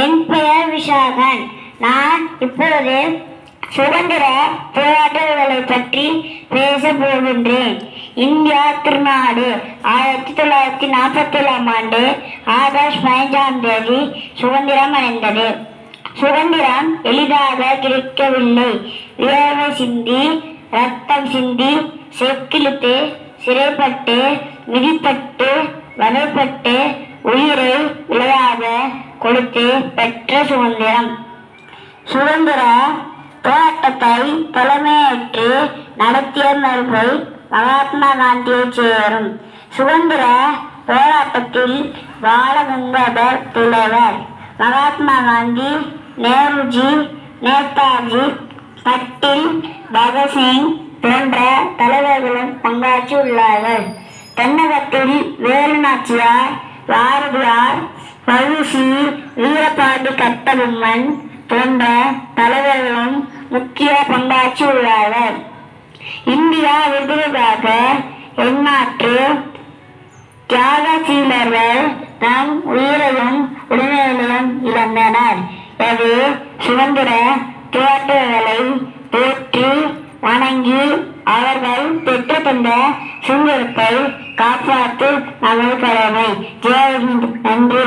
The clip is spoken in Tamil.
என் பெயர் விஷாகன் நான் இப்பொழுது சுதந்திர போராட்டங்களை பற்றி பேச போகின்றேன். இந்தியா திருநாடு ஆயிரத்தி தொள்ளாயிரத்தி நாற்பத்தி ஏழாம் ஆண்டு ஆகஸ்ட் பதினஞ்சாம் தேதி சுதந்திரம் அடைந்தது. சுதந்திரம் எளிதாக கிடைக்கவில்லை. வியர்வை சிந்தி ரத்தம் சிந்தி செக்கிழுத்து சிறைப்பட்டு மிதிப்பட்டு வதைப்பட்டு உயிரை கொடுத்து பெற்ற சுதந்திரம் சுதந்திர போராட்டத்தை தலைமையேற்று நடத்தியவர்கள் மகாத்மா காந்தியை சேரும். சுதந்திர போராட்டத்தில் பாலகங்காதர் புலவர் மகாத்மா காந்தி நேருஜி நேதாஜி பட்டில் பகத்சிங் போன்ற தலைவர்களும் பங்காற்றியுள்ளார்கள். தென்னகத்தில் வேலுநாச்சியார் பாரதியார் பழுசி வீரபாண்டி கட்டபொம்மன் போன்ற தலைவர்களும் முக்கிய பங்காற்றியுள்ளார்கள் இந்தியா விடுதலைக்காக எண்ணாற்று தியாகசீலர்கள் தம் உயிரையும் உடைமைகளையும் இழந்தனர். அது சுதந்திர போராட்டங்களை போற்றி வணங்கி அவர்கள் பெற்று தந்த சிங்கத்தை காப்பாற்று நமது கடமை ஜெயஹிந்த் நன்றி.